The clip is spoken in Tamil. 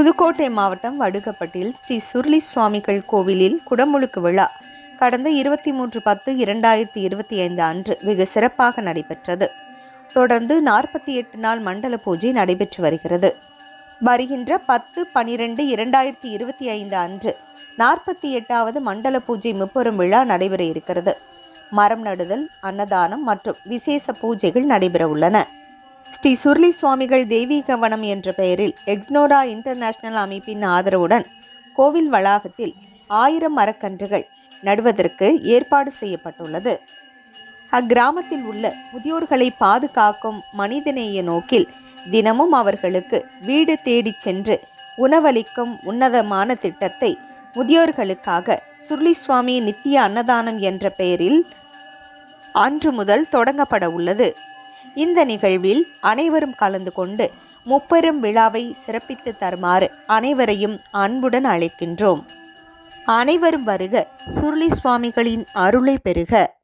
புதுக்கோட்டை மாவட்டம் வடுகப்பட்டில் ஸ்ரீ சுருளி சுவாமிகள் கோவிலில் குடமுழுக்கு விழா. கடந்த இருபத்தி மூன்று பத்து இரண்டாயிரத்தி இருபத்தி ஐந்து அன்று வெகு சிறப்பாக நடைபெற்றது. தொடர்ந்து நாற்பத்தி எட்டு நாள் மண்டல பூஜை நடைபெற்று வருகிறது. வருகின்ற பத்து பனிரெண்டு இரண்டாயிரத்தி இருபத்தி ஐந்து அன்று நாற்பத்தி எட்டாவது மண்டல பூஜை முப்பெரும் விழா நடைபெற இருக்கிறது. மரம் நடுதல் அன்னதானம் மற்றும் விசேஷ பூஜைகள் நடைபெற உள்ளன. ஸ்ரீ சுருளி சுவாமிகள் தெய்வீக வனம் என்ற பெயரில் எக்ஸ்னோடா இன்டர்நேஷனல் அமைப்பின் ஆதரவுடன் கோவில் வளாகத்தில் ஆயிரம் மரக்கன்றுகள் நடுவதற்கு ஏற்பாடு செய்யப்பட்டுள்ளது. அக்கிராமத்தில் உள்ள முதியோர்களை பாதுகாக்கும் மனிதநேய நோக்கில் தினமும் அவர்களுக்கு வீடு தேடிச் சென்று உணவளிக்கும் உன்னதமான திட்டத்தை முதியோர்களுக்காக சுருளி சுவாமி நித்திய அன்னதானம் என்ற பெயரில் அன்று முதல் தொடங்கப்பட உள்ளது. இந்த நிகழ்வில் அனைவரும் கலந்து கொண்டு முப்பெரும் விழாவை சிறப்பித்து தருமாறு அனைவரையும் அன்புடன் அழைக்கின்றோம். அனைவரும் வருக. சுருளி சுவாமிகளின் அருளை பெறுக.